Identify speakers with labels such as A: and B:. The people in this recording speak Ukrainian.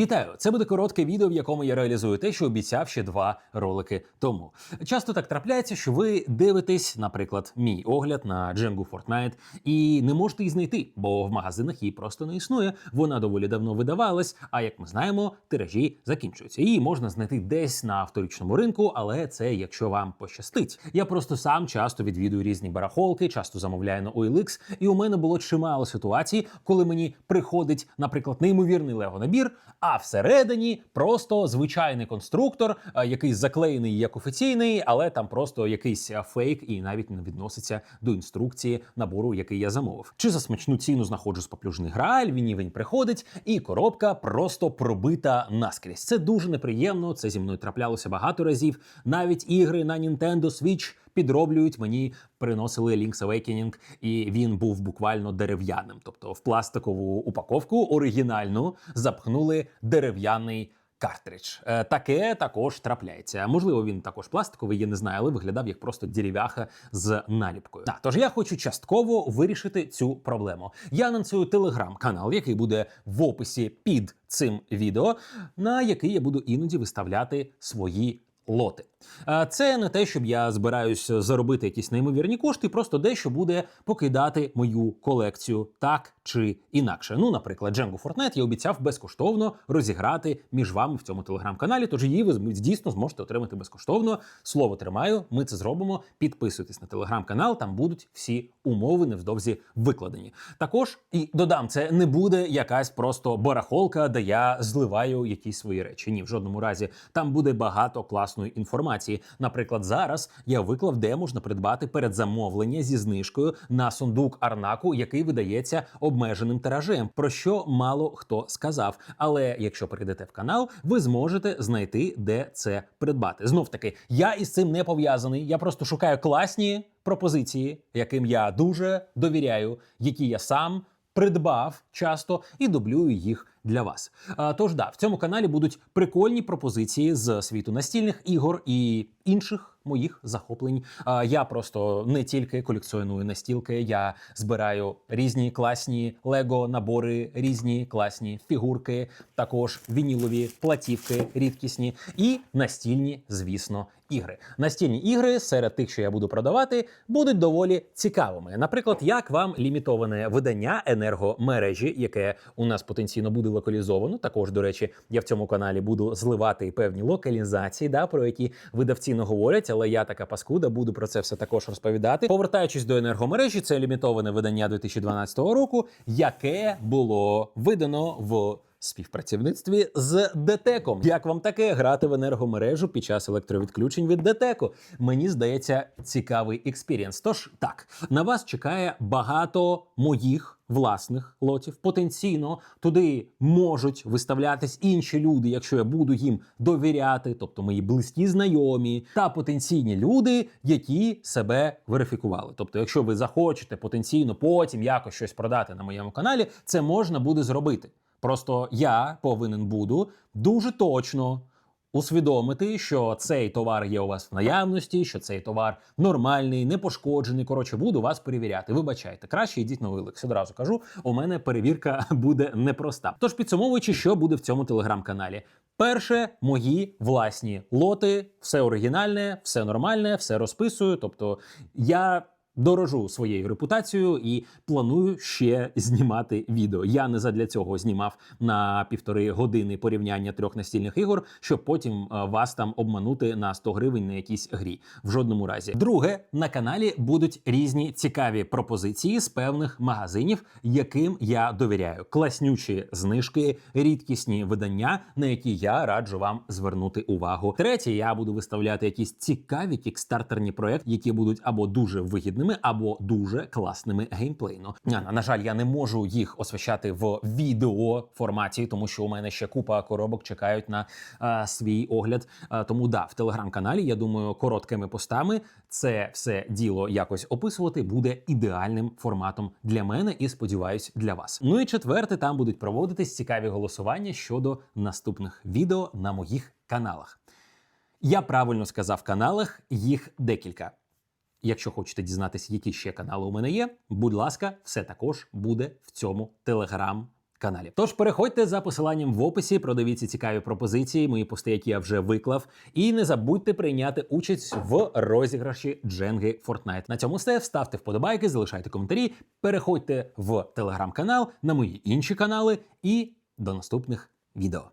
A: Вітаю! Це буде коротке відео, в якому я реалізую те, що обіцяв ще два ролики тому. Часто так трапляється, що ви дивитесь, наприклад, мій огляд на Django Fortnite і не можете її знайти, бо в магазинах її просто не існує. Вона доволі давно видавалась. А як ми знаємо, тиражі закінчуються. Її можна знайти десь на вторичному ринку, але це якщо вам пощастить. Я просто сам часто відвідую різні барахолки, часто замовляю на OLX, і у мене було чимало ситуацій, коли мені приходить, наприклад, неймовірний лего набір. А всередині просто звичайний конструктор, е, який заклеєний як офіційний, але там просто якийсь е, фейк і навіть не відноситься до інструкції набору, який я замовив. Чи за смачну ціну знаходжу споплюжний грааль, він і він приходить, і коробка просто пробита наскрізь. Це дуже неприємно. Це зі мною траплялося багато разів. Навіть ігри на Nintendo Switch підроблюють. Мені приносили Link's Awakening, і він був буквально дерев'яним. Тобто в пластикову упаковку оригінальну запхнули дерев'яний. Картридж Е, таке також трапляється. Можливо, він також пластиковий, я не знаю, але виглядав як просто дерев'яха з наліпкою. Так, тож я хочу частково вирішити цю проблему. Я анонсую телеграм-канал, який буде в описі під цим відео, на який я буду іноді виставляти свої лоти. Це не те, щоб я збираюсь заробити якісь неймовірні кошти, просто дещо буде покидати мою колекцію так чи інакше. Ну, наприклад, Django Fortnite я обіцяв безкоштовно розіграти між вами в цьому телеграм-каналі. Тож її ви дійсно зможете отримати безкоштовно. Слово тримаю, ми це зробимо. Підписуйтесь на телеграм-канал, там будуть всі умови невдовзі викладені. Також і додам, це не буде якась просто барахолка, де я зливаю якісь свої речі. Ні, в жодному разі там буде багато класної інформації. Наприклад, зараз я виклав, де можна придбати передзамовлення зі знижкою на сундук Арнаку, який видається обмеженим тиражем, про що мало хто сказав. Але якщо перейдете в канал, ви зможете знайти, де це придбати. Знов таки, я із цим не пов'язаний. Я просто шукаю класні пропозиції, яким я дуже довіряю, які я сам придбав часто і дублюю їх для вас. Тож да, в цьому каналі будуть прикольні пропозиції з світу настільних ігор і інших моїх захоплень. Я просто не тільки колекціоную настілки, я збираю різні класні лего набори, різні класні фігурки, також вінілові платівки рідкісні і настільні, звісно. Ігри настільні ігри серед тих, що я буду продавати, будуть доволі цікавими. Наприклад, як вам лімітоване видання енергомережі, яке у нас потенційно буде локалізовано. Також, до речі, я в цьому каналі буду зливати певні локалізації, да, про які видавці не говорять, але я така паскуда, буду про це все також розповідати. Повертаючись до енергомережі, це лімітоване видання 2012 року, яке було видано в співпрацівництві з ДТЕКом. Як вам таке грати в енергомережу під час електровідключень від ДТЕКу? Мені здається, цікавий експірієнс. Тож так, на вас чекає багато моїх. Власних лотів потенційно туди можуть виставлятись інші люди, якщо я буду їм довіряти, тобто мої близькі знайомі та потенційні люди, які себе верифікували. Тобто, якщо ви захочете потенційно потім якось щось продати на моєму каналі, це можна буде зробити. Просто я повинен буду дуже точно усвідомити, що цей товар є у вас в наявності, що цей товар нормальний, не пошкоджений. Коротше, буду вас перевіряти. Вибачайте, краще йдіть на OLX. Одразу кажу, у мене перевірка буде непроста. Тож підсумовуючи, що буде в цьому телеграм-каналі. Перше, мої власні лоти, все оригінальне, все нормальне, все розписую. Тобто я. Дорожу своєю репутацією і планую ще знімати відео. Я не задля цього знімав на півтори години порівняння трьох настільних ігор, щоб потім е, вас там обманути на 100 гривень на якійсь грі. В жодному разі. Друге, на каналі будуть різні цікаві пропозиції з певних магазинів, яким я довіряю. Класнючі знижки, рідкісні видання, на які я раджу вам звернути увагу. Третє, я буду виставляти якісь цікаві кікстартерні проекти, які будуть або дуже вигідними, або дуже класними геймплейно. На, на жаль, я не можу їх освещати в відео форматі, тому що у мене ще купа коробок чекають на а, свій огляд. А, тому да, в телеграм-каналі я думаю, короткими постами це все діло якось описувати буде ідеальним форматом для мене і сподіваюсь для вас. Ну і четверте, там будуть проводитись цікаві голосування щодо наступних відео на моїх каналах. Я правильно сказав каналах, їх декілька. Якщо хочете дізнатися, які ще канали у мене є, будь ласка, все також буде в цьому телеграм каналі. Тож переходьте за посиланням в описі, продивіться цікаві пропозиції, мої пости, які я вже виклав. І не забудьте прийняти участь в розіграші Дженги Fortnite. На цьому все. Ставте вподобайки, залишайте коментарі, переходьте в телеграм-канал, на мої інші канали і до наступних відео.